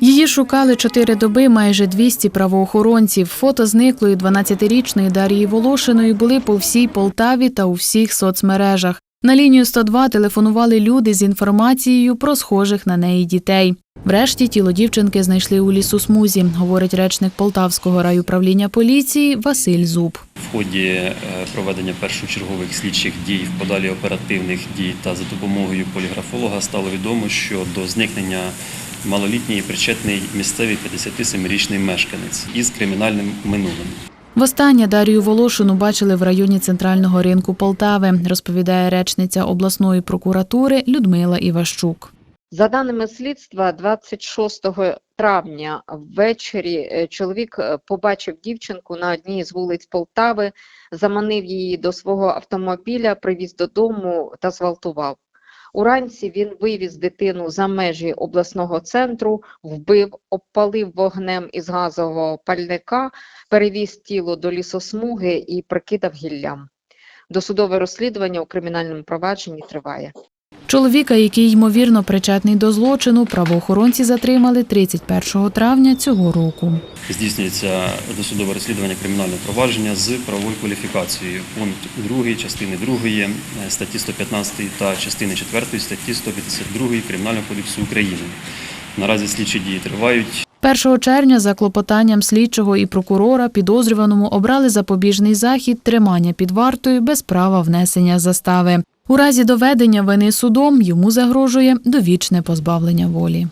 Її шукали чотири доби майже 200 правоохоронців. Фото зниклої 12-річної Дарії Волошиної були по всій Полтаві та у всіх соцмережах. На лінію 102 телефонували люди з інформацією про схожих на неї дітей. Врешті тіло дівчинки знайшли у лісосмузі, говорить речник Полтавського райуправління поліції Василь Зуб. В ході е, проведення першочергових слідчих дій в подалі оперативних дій та за допомогою поліграфолога стало відомо, що до зникнення малолітньої причетний місцевий 57-річний мешканець із кримінальним минулим. Востаннє Дарію Волошину бачили в районі центрального ринку Полтави, розповідає речниця обласної прокуратури Людмила Іващук. За даними слідства, 26 травня ввечері е, чоловік е, побачив дівчинку на одній з вулиць Полтави, заманив її до свого автомобіля, привіз додому та зґвалтував. Уранці він вивіз дитину за межі обласного центру, вбив, обпалив вогнем із газового пальника, перевіз тіло до лісосмуги і прикидав гіллям. Досудове розслідування у кримінальному провадженні триває. Чоловіка, який ймовірно причетний до злочину, правоохоронці затримали 31 травня цього року. Здійснюється досудове розслідування кримінального провадження з правовою кваліфікацією. Пункт 2 частини 2 е, статті 115 та частини 4 статті 152 Кримінального кодексу України. Наразі слідчі дії тривають. 1 червня за клопотанням слідчого і прокурора підозрюваному обрали запобіжний захід тримання під вартою без права внесення застави. У разі доведення вини судом йому загрожує довічне позбавлення волі.